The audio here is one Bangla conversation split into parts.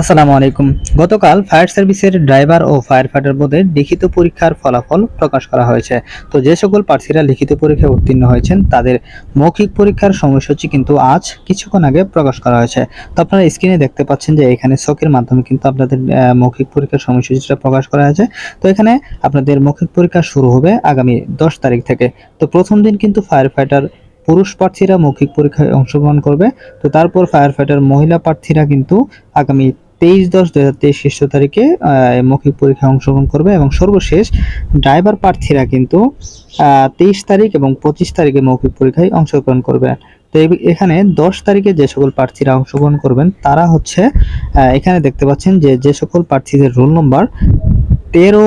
আসসালামু আলাইকুম। গতকাল ফায়ার সার্ভিসের ড্রাইভার ও ফায়ার ফাইটার পদের লিখিত পরীক্ষার ফলাফল প্রকাশ করা হয়েছে। তো যে সকল প্রার্থীরা লিখিত পরীক্ষায় উত্তীর্ণ হয়েছেন, তাদের মৌখিক পরীক্ষার সময়সূচি কিন্তু আজ কিছুক্ষণ আগে প্রকাশ করা হয়েছে। তো আপনারা স্ক্রিনে দেখতে পাচ্ছেন যে এখানে শখের মাধ্যমে কিন্তু আপনাদের মৌখিক পরীক্ষার সময়সূচিটা প্রকাশ করা হয়েছে। তো এখানে আপনাদের মৌখিক পরীক্ষা শুরু হবে আগামী দশ তারিখ থেকে। তো প্রথম দিন কিন্তু ফায়ার ফাইটার পুরুষ প্রার্থীরা মৌখিক পরীক্ষায় অংশগ্রহণ করবে। তো তারপর ফায়ার ফাইটার মহিলা প্রার্থীরা কিন্তু আগামী তেইশ দশ দুই হাজার তেইশ খ্রিস্ট তারিখে মৌখিক পরীক্ষায় অংশগ্রহণ করবে এবং সর্বশেষ ড্রাইভার প্রার্থীরা কিন্তু তেইশ তারিখ এবং পঁচিশ তারিখে মৌখিক পরীক্ষায় অংশগ্রহণ করবে। তো এখানে দশ তারিখে যে সকল প্রার্থীরা অংশগ্রহণ করবেন, তারা হচ্ছে এখানে দেখতে পাচ্ছেন যে যে সকল প্রার্থীদের রোল নম্বর তেরো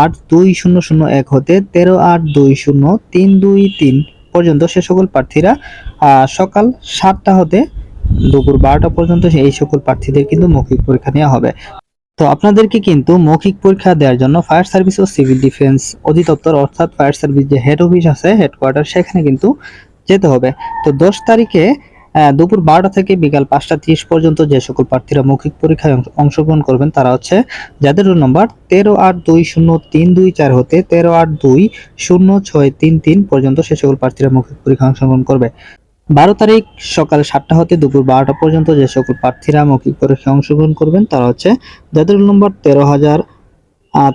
আট দুই শূন্য শূন্য এক হতে তেরো আট দুই শূন্য তিন দুই তিন পর্যন্ত সে সকল প্রার্থীরা সকাল সাতটা হতে দুপুর বারোটা পর্যন্ত এই সকল প্রার্থীদের কিন্তু মৌখিক পরীক্ষা নেওয়া হবে। তো আপনাদেরকে কিন্তু মৌখিক পরীক্ষা দেওয়ার জন্য ফায়ার সার্ভিস ও সিভিল ডিফেন্স অধিদপ্তর অর্থাৎ ফায়ার সার্ভিস যে হেড অফিস আছে, হেডকোয়ার্টার, সেখানে কিন্তু যেতে হবে। তো দশ তারিখে দুপুর বারোটা থেকে বিকাল পাঁচটা তিরিশ পর্যন্ত যে সকল প্রার্থীরা মৌখিক পরীক্ষায় অংশগ্রহণ করবেন তারা হচ্ছে যাদের রোল নম্বর তেরো আট দুই শূন্য তিন দুই চার হতে তেরো আট দুই শূন্য ছয় তিন তিন পর্যন্ত সে সকল প্রার্থীরা মৌখিক পরীক্ষায় অংশগ্রহণ করবে। বারো তারিখ সকাল সাতটা হতে দুপুর বারোটা পর্যন্ত যে সকল প্রার্থীরা মৌখিক পরীক্ষায় অংশগ্রহণ করবেন, তারা হচ্ছে যাদের নম্বর তেরো হাজার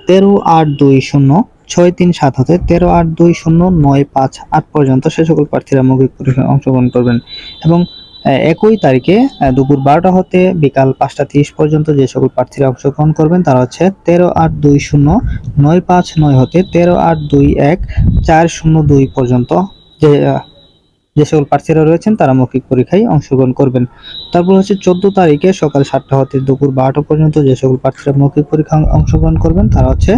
তেরো আট দুই শূন্য ছয় তিন সাত হতে তেরো আট দুই শূন্য নয় পাঁচ আট পর্যন্ত সে সকল প্রার্থীরা মৌখিক পরীক্ষায় অংশগ্রহণ করবেন। এবং একই তারিখে দুপুর বারোটা হতে বিকাল পাঁচটা তিরিশ পর্যন্ত যে সকল প্রার্থীরা অংশগ্রহণ করবেন, তারা হচ্ছে তেরো আট দুই শূন্য নয় পাঁচ নয় হতে তেরো আট দুই এক চার শূন্য দুই পর্যন্ত যে যে সকল প্রার্থীরা রয়েছেন, তারা মৌখিক পরীক্ষায় অংশগ্রহণ করবেন। তারপর হচ্ছে চোদ্দ তারিখে সকাল সাতটা হতে দুপুর বারোটা পর্যন্ত যে সকল প্রার্থীরা মৌখিক পরীক্ষা অংশগ্রহণ করবেন, তারা হচ্ছে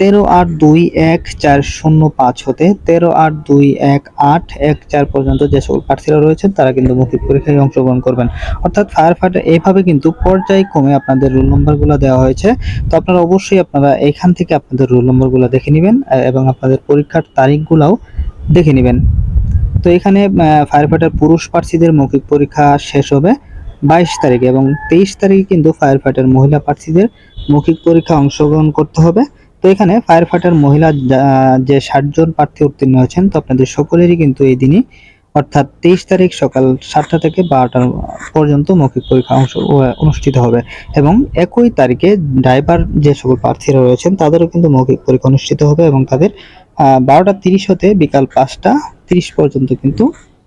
তেরো আট দুই এক চার শূন্য পাঁচ হতে তেরো আট দুই এক আট এক চার পর্যন্ত যে সকল প্রার্থীরা রয়েছেন, তারা কিন্তু মৌখিক পরীক্ষায় অংশগ্রহণ করবেন। অর্থাৎ ফায়ার ফাইটার এইভাবে কিন্তু পর্যায়ক্রমে আপনাদের রোল নম্বরগুলো দেওয়া হয়েছে। তো আপনারা অবশ্যই আপনারা এখান থেকে আপনাদের রোল নম্বরগুলো দেখে নেবেন এবং আপনাদের পরীক্ষার তারিখগুলোও দেখে নেবেন। তো এখানে ফায়ার ফাইটার পুরুষ প্রার্থীদের মৌখিক পরীক্ষা শেষ হবে বাইশ তারিখে এবং তেইশ তারিখে কিন্তু ফায়ার ফাইটার মহিলা প্রার্থীদের মৌখিক পরীক্ষা অংশগ্রহণ করতে হবে। তো এখানে ফায়ার ফাইটার মহিলা যে ষাট জন প্রার্থী উত্তীর্ণ হয়েছেন, তো আপনাদের সকলেরই কিন্তু এই দিনই অর্থাৎ তেইশ তারিখ সকাল সাতটা থেকে বারোটা পর্যন্ত মৌখিক পরীক্ষা অংশ অনুষ্ঠিত হবে এবং একই তারিখে ড্রাইভার যে সকল প্রার্থীরা রয়েছেন, তাদেরও কিন্তু মৌখিক পরীক্ষা অনুষ্ঠিত হবে এবং তাদের বারোটা তিরিশ হতে বিকাল পাঁচটা তিরিশ পর্যন্ত কিন্তু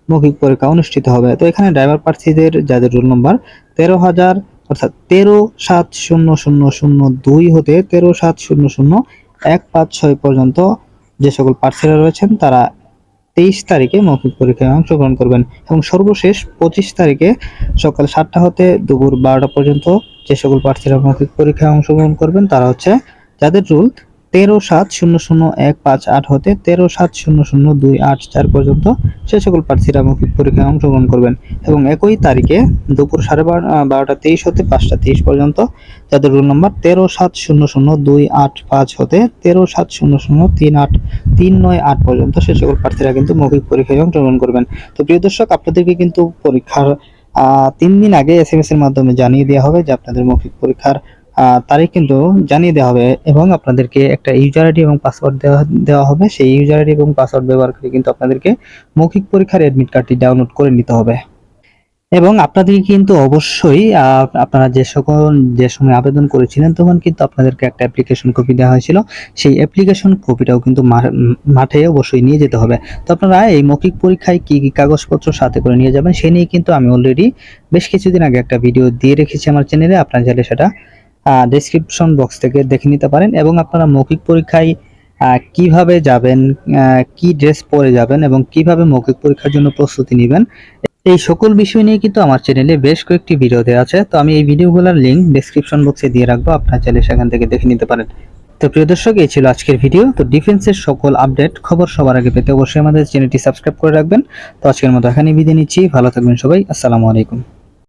মৌখিক পরীক্ষা অনুষ্ঠিত হবে। তো এখানে ড্রাইভার প্রার্থীদের যাদের রোল নম্বর তেরো হাজার, অর্থাৎ তেরো সাত শূন্য শূন্য শূন্য দুই হতে তেরো সাত শূন্য শূন্য এক পাঁচ ছয় পর্যন্ত যে সকল প্রার্থীরা রয়েছেন, তারা তেইশ তারিখে মৌখিক পরীক্ষায় অংশগ্রহণ করবেন এবং সর্বশেষ পঁচিশ তারিখে সকাল সাতটা হতে দুপুর বারোটা পর্যন্ত যে সকল প্রার্থীরা মৌখিক পরীক্ষায় অংশগ্রহণ করবেন, তারা হচ্ছে যাদের রুল তেরো সাত শূন্য শূন্য এক পাঁচ আট হতে তেরো সাত শূন্য শূন্য দুই আট চার পর্যন্ত সে সকল প্রার্থীরা মৌখিক পরীক্ষায় অংশগ্রহণ করবেন। এবং একই তারিখে দুপুর সাড়ে বারো বারোটা তেইশ হতে পাঁচটা তেইশ পর্যন্ত যাদের রোল নম্বর তেরো সাত শূন্য শূন্য দুই আট পাঁচ হতে তেরো সাত শূন্য শূন্য তিন আট তিন নয় আট পর্যন্ত সে সকল প্রার্থীরা কিন্তু মৌখিক পরীক্ষায় অংশগ্রহণ করবেন। তো প্রিয় দর্শক, আপনাদেরকে কিন্তু পরীক্ষার তিন দিন আগে এস এম এস এর মাধ্যমে জানিয়ে দেওয়া হবে যে আপনাদের মৌখিক পরীক্ষার তারিখ কিন্তু জানিয়ে দেওয়া হবে এবং আপনাদেরকে একটা ইউজার আইডি এবং পাসওয়ার্ড দেওয়া দেওয়া হবে। সেই ইউজার আইডি এবং পাসওয়ার্ড ব্যবহার করে কিন্তু আপনাদেরকে মৌখিক পরীক্ষার অ্যাডমিট কার্ডটি ডাউনলোড করে নিতে হবে। এবং আপনাদেরকে কিন্তু অবশ্যই আপনারা যে সকল, যে সময় আবেদন করেছিলেন তখন কিন্তু আপনাদেরকে একটা অ্যাপ্লিকেশন কপি দেওয়া হয়েছিল। সেই অ্যাপ্লিকেশন কপিটাও কিন্তু মাঠে অবশ্যই নিয়ে যেতে হবে। তো আপনারা এই মৌখিক পরীক্ষায় কি কি কাগজপত্র সাথে করে নিয়ে যাবেন, সে নিয়ে কিন্তু আমি অলরেডি বেশ কিছুদিন আগে একটা ভিডিও দিয়ে রেখেছি আমার চ্যানেলে আপনারা চাইলে সেটা ডেসক্রিপশন বক্স থেকে দেখে নিতে পারেন এবং আপনারা মৌখিক পরীক্ষায় কীভাবে যাবেন কি ড্রেস পরে যাবেন এবং কীভাবে মৌখিক পরীক্ষার জন্য প্রস্তুতি নেবেন, এই সকল বিষয় নিয়ে কিন্তু আমার চ্যানেলে বেশ কয়েকটি ভিডিও দেওয়া আছে। তো আমি এই ভিডিওগুলোর লিংক ডেসক্রিপশন বক্সে দিয়ে রাখব, আপনারা চাইলে সেখান থেকে দেখে নিতে পারেন। তো প্রিয় দর্শক, এই ছিল আজকের ভিডিও তো ডিফেন্সের সকল আপডেট খবর সবার আগে পেতে অবশ্যই আমাদের চ্যানেলটি সাবস্ক্রাইব করে রাখবেন। তো আজকের মতো এখানে বিদায় নিচ্ছি। ভালো থাকবেন সবাই। আসসালামু আলাইকুম।